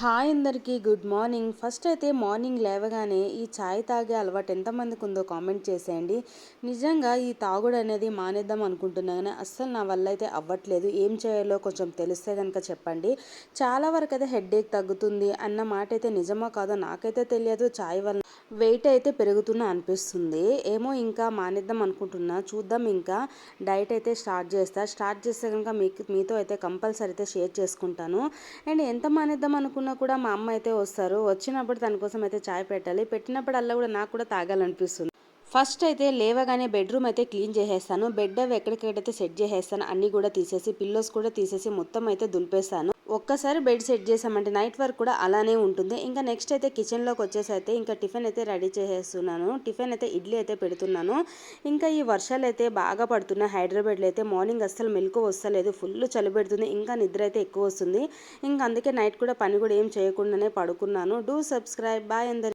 Hi అందరికీ good morning. First అయితే morning లేవగానే ఈ ఛాయ్ తాగే అలవాటు ఎంతమందికి ఉందో కామెంట్ చేసేయండి. నిజంగా ఈ తాగుడు అనేది మానేద్దాం అనుకుంటున్నా కానీ అస్సలు నా వల్ల అయితే అవ్వట్లేదు. ఏం చేయాలో కొంచెం తెలిస్తే కనుక చెప్పండి. చాలా వరకు అయితే హెడ్ఏక్ తగ్గుతుంది అన్న మాట అయితే నిజమో కాదో నాకైతే తెలియదు. ఛాయ్ వల్ల వెయిట్ అయితే పెరుగుతున్న అనిపిస్తుంది. ఏమో ఇంకా మానేద్దాం అనుకుంటున్నా. చూద్దాం ఇంకా డైట్ అయితే స్టార్ట్ చేస్తా. స్టార్ట్ చేస్తే కనుక మీకు మీతో అయితే కంపల్సరీ అయితే షేర్ చేసుకుంటాను. అండ్ ఎంత మానేద్దాం అనుకున్నా కూడా మా అమ్మ అయితే వస్తారు. వచ్చినప్పుడు దాని కోసం అయితే చాయ్ పెట్టాలి. పెట్టినప్పుడల్లా కూడా నాకు కూడా తాగాలనిపిస్తుంది. ఫస్ట్ అయితే లేవగానే బెడ్రూమ్ అయితే క్లీన్ చేసేస్తాను. బెడ్ అవి ఎక్కడికైతే సెట్ చేసేస్తాను అన్నీ కూడా తీసేసి పిల్లోస్ కూడా తీసేసి మొత్తం అయితే దులిపేస్తాను. ఒక్కసారి బెడ్ సెట్ చేసామంటే నైట్ వర్క్ కూడా అలానే ఉంటుంది. ఇంకా నెక్స్ట్ అయితే కిచెన్లోకి వచ్చేసి అయితే ఇంకా టిఫిన్ అయితే రెడీ చేసేస్తున్నాను. టిఫిన్ అయితే ఇడ్లీ అయితే పెడుతున్నాను. ఇంకా ఈ వర్షాలు అయితే బాగా పడుతున్నాయి. హైదరాబాద్లో అయితే మార్నింగ్ అస్సలు మెలకు వస్తలేదు. ఫుల్ చలి పెడుతుంది. ఇంకా నిద్ర అయితే ఎక్కువ వస్తుంది. ఇంకా అందుకే నైట్ కూడా పని కూడా ఏం చేయకుండానే పడుకున్నాను. Do subscribe. బాయ్ అందరి